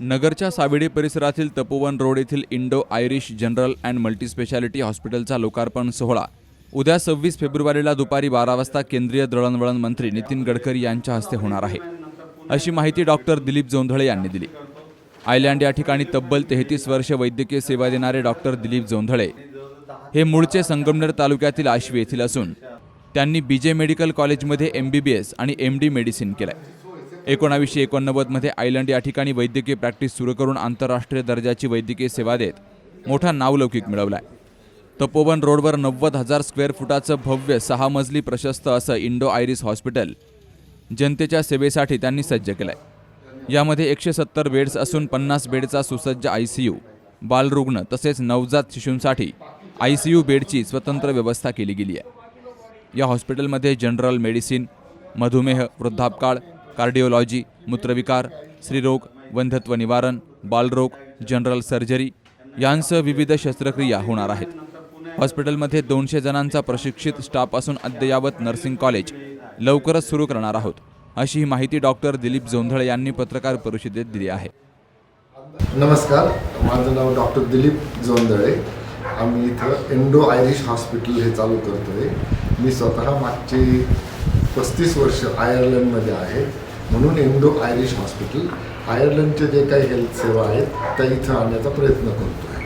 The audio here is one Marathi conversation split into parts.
नगरच्या सावेडी परिसरातील तपोवन रोड येथील Indo Irish general and multispeciality हॉस्पिटलचा लोकार्पण सोहळा. उद्या सव्वीस फेब्रुवारीला दुपारी बारा वाजता केंद्रीय दळणवळण मंत्री नितीन गडकरी यांच्या हस्ते होणार आहे. अशी माहिती डॉक्टर दिलीप जोंधळे यांनी दिली. आयलँड या ठिकाणी तब्बल तेहतीस वर्ष वैद्यकीय सेवा देणारे डॉक्टर दिलीप जोंधळे हे मूळचे संगमनेर तालुक्यातील आश्वी येथील असून त्यांनी बी जे मेडिकल कॉलेजमध्ये एम बी बी एस आणि एम डी मेडिसिन केलंय. एकोणावीसशे एकोणनव्वदमध्ये आयलंड या ठिकाणी वैद्यकीय प्रॅक्टिस सुरू करून आंतरराष्ट्रीय दर्जाची वैद्यकीय सेवा देत. मोठा नावलौकिक मिळवलाय. तपोवन रोडवर नव्वद हजार स्क्वेअर फुटाचं भव्य सहा मजली प्रशस्त असं इंडो आयरिस हॉस्पिटल जनतेच्या सेवेसाठी त्यांनी सज्ज केलं आहे यामध्ये एकशे सत्तर बेड्स असून पन्नास बेडचा सुसज्ज आय सी यू बालरुग्ण तसेच नवजात शिशूंसाठी आय सी यू बेडची स्वतंत्र व्यवस्था केली गेली आहे. या हॉस्पिटलमध्ये जनरल मेडिसिन मधुमेह वृद्धापकाळ कार्डिओलॉजी मूत्रविकार स्त्रीरोग वंधत्व निवारण बालरोग जनरल सर्जरी यांसह विविध शस्त्रक्रिया होणार आहेत. हॉस्पिटलमध्ये दोनशे जणांचा प्रशिक्षित स्टाफ असून अद्ययावत नर्सिंग कॉलेज लवकरच सुरू करणार आहोत अशी ही माहिती डॉक्टर दिलीप जोंधळे यांनी पत्रकार परिषदेत दिली आहे. नमस्कार माझं नाव डॉक्टर दिलीप जोंधळे. आम्ही इथं इंडो आयरिश हॉस्पिटल हे चालू करतोय. मी स्वतः मागचे पस्तीस वर्ष आयर्लंडमध्ये आहे. म्हणून इंडो आयरिश हॉस्पिटल आयर्लंडचे जे काही हेल्थ सेवा आहेत त्या इथं आणण्याचा प्रयत्न करतोय.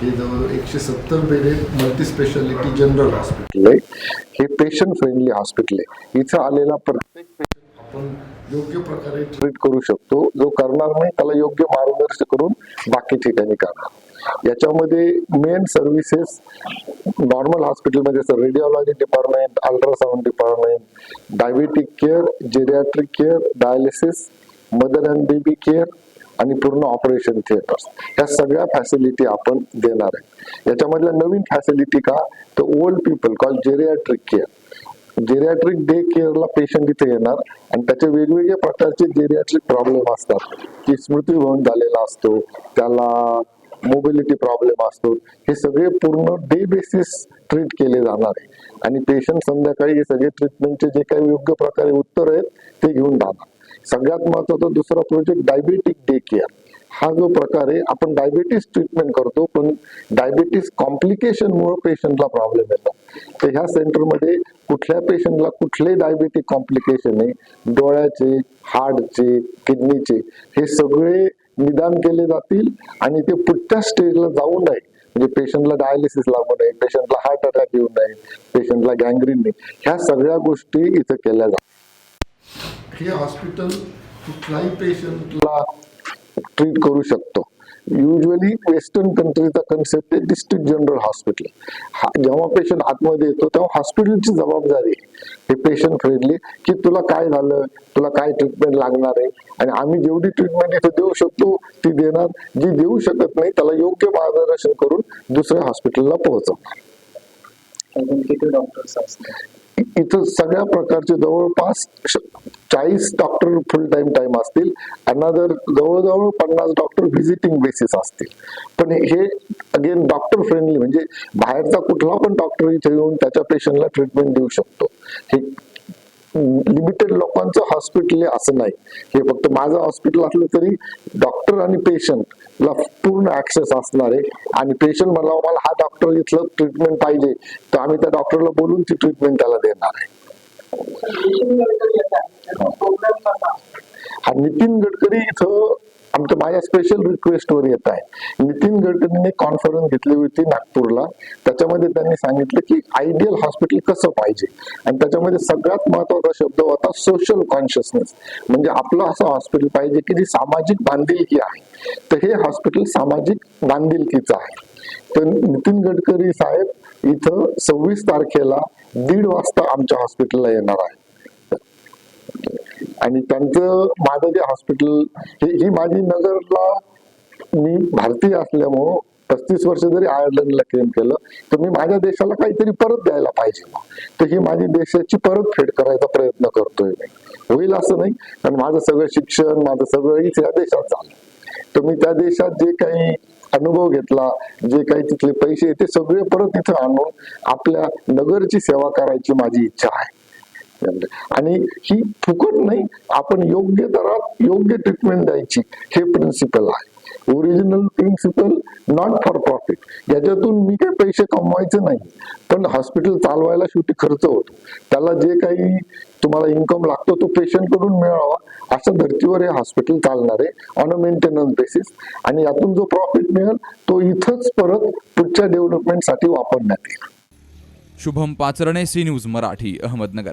हे जवळ एकशे सत्तर बेडेड मल्टीस्पेशालिटी जनरल हॉस्पिटल आहे हे पेशंट फ्रेंडली हॉस्पिटल आहे. इथं आलेला प्रत्येक पेशंट आपण योग्य प्रकारे ट्रीट करू शकतो. जो करणार नाही त्याला योग्य मार्गदर्शन करून बाकी ठिकाणी करणार. याच्यामध्ये मेन सर्व्हिसेस नॉर्मल हॉस्पिटलमध्ये radiology department ultrasound department diabetic care geriatric care dialysis mother and baby care आणि पूर्ण ऑपरेशन थिएटर्स ह्या सगळ्या फॅसिलिटी आपण देणार आहे. याच्यामधल्या नवीन फॅसिलिटी का? तर old people call geriatric care geriatric day केअरला patient इथे येणार आणि त्याचे वेगवेगळ्या प्रकारचे जेरियाट्रिक प्रॉब्लेम असतात. की स्मृतीभवन झालेला असतो. त्याला मोबिलिटी प्रॉब्लेम असतो. हे सगळे पूर्ण डे बेसिस ट्रीट केले जाणार आहे. आणि पेशंट संध्याकाळी हे सगळे ट्रीटमेंटचे जे काही योग्य प्रकारे उत्तर आहेत ते घेऊन जाणार. सगळ्यात महत्त्वाचा दुसरा प्रोजेक्ट डायबेटिक डे केअर हा जो प्रकार आहे आपण डायबिटीस ट्रीटमेंट करतो पण डायबिटीस कॉम्प्लिकेशनमुळे पेशंटला प्रॉब्लेम येतात तर ह्या सेंटरमध्ये कुठल्या पेशंटला कुठले डायबिटिक कॉम्प्लिकेशन आहे डोळ्याचे हार्टचे किडनीचे हे सगळे निदान केले जातील आणि ते पुढच्या स्टेजला जाऊ नये. म्हणजे पेशंटला डायलिसिस लागू नये पेशंटला हार्ट अटॅक येऊ नये पेशंटला गँग्रीन नाही. ह्या सगळ्या गोष्टी इथं केल्या जातात. हे हॉस्पिटल कुठलाही पेशंटला ट्रीट करू शकतो. युजली वेस्टर्न कंट्रीचा कन्सेप्ट आहे डिस्ट्रिक्ट जनरल हॉस्पिटल हा जेव्हा पेशंट आतमध्ये येतो तेव्हा हॉस्पिटलची जबाबदारी आहे. हे पेशंट फ्रेंडली की तुला काय झालं तुला काय ट्रीटमेंट लागणार आहे? आणि आम्ही जेवढी ट्रीटमेंट इथं देऊ शकतो ती देणार. जी देऊ शकत नाही त्याला योग्य मार्गदर्शन करून दुसऱ्या हॉस्पिटलला पोहोचवणार. डॉक्टर्स इथं सगळ्या प्रकारचे जवळपास श- चाळीस डॉक्टर फुल टाइम टाइम असतील. अनदर जवळजवळ पन्नास डॉक्टर व्हिजिटिंग बेसिस असतील. पण हे अगेन डॉक्टर फ्रेंडली म्हणजे बाहेरचा कुठला पण डॉक्टर इथे येऊन त्याच्या पेशंटला ट्रीटमेंट देऊ शकतो. हे लिमिटेड लोकांचं हॉस्पिटल आहे असं नाही. हे फक्त माझं हॉस्पिटल असलं तरी डॉक्टर आणि पेशंट पेशंटला पूर्ण ऍक्सेस असणार आहे. आणि पेशंट म्हणला मला हा डॉक्टर इथलं ट्रीटमेंट पाहिजे. तर आम्ही त्या डॉक्टरला बोलून ती ट्रीटमेंट त्याला देणार आहे. हा. नितीन गडकरी इथं आमच्या माझ्या स्पेशल रिक्वेस्टवर येत आहे. नितीन गडकरीने कॉन्फरन्स घेतली होती नागपूरला. त्याच्यामध्ये त्यांनी सांगितलं की आयडियल हॉस्पिटल कसं पाहिजे? आणि त्याच्यामध्ये सगळ्यात महत्त्वाचा शब्द होता सोशल कॉन्शियसनेस म्हणजे आपलं असं हॉस्पिटल पाहिजे की जी सामाजिक बांधिलकी आहे. तर हे हॉस्पिटल सामाजिक बांधिलकीचं आहे. तर नितीन गडकरी साहेब इथं सव्वीस तारखेला दीड वाजता आमच्या हॉस्पिटलला येणार आहे आणि त्यांचं माझं जे हॉस्पिटल हे ही माझी नगरला मी भारतीय असल्यामुळं पस्तीस वर्ष जरी आयर्लंडला क्लेम केलं तर मी माझ्या देशाला काहीतरी परत द्यायला पाहिजे मग. तर ही माझी देशाची परतफेड करायचा प्रयत्न करतोय मी. होईल असं नाही कारण माझं सगळं शिक्षण माझं सगळं या देशात झालं तर मी त्या देशात जे काही अनुभव घेतला जे काही तिथले पैसे ते सगळे परत इथं आणून आपल्या नगरची सेवा करायची माझी इच्छा आहे. आणि ही फुकट नाही आपण योग्य दरात योग्य ट्रीटमेंट द्यायची. हे प्रिन्सिपल आहे. Original principle not for profit याच्यातून मी काही पैसे कमवायचे नाही. पण हॉस्पिटल चालवायला शेवटी खर्च होतो. त्याला जे काही तुम्हाला इन्कम लागतो तो पेशंटकडून मिळावा. अशा धर्तीवर हे हॉस्पिटल चालणार आहे ऑन अ मेंटेनन्स बेसिस आणि यातून जो प्रॉफिट मिळेल तो इथंच परत पुढच्या डेव्हलपमेंटसाठी वापरण्यात येईल. Shubham Pacharne C news Marathi Ahmednagar.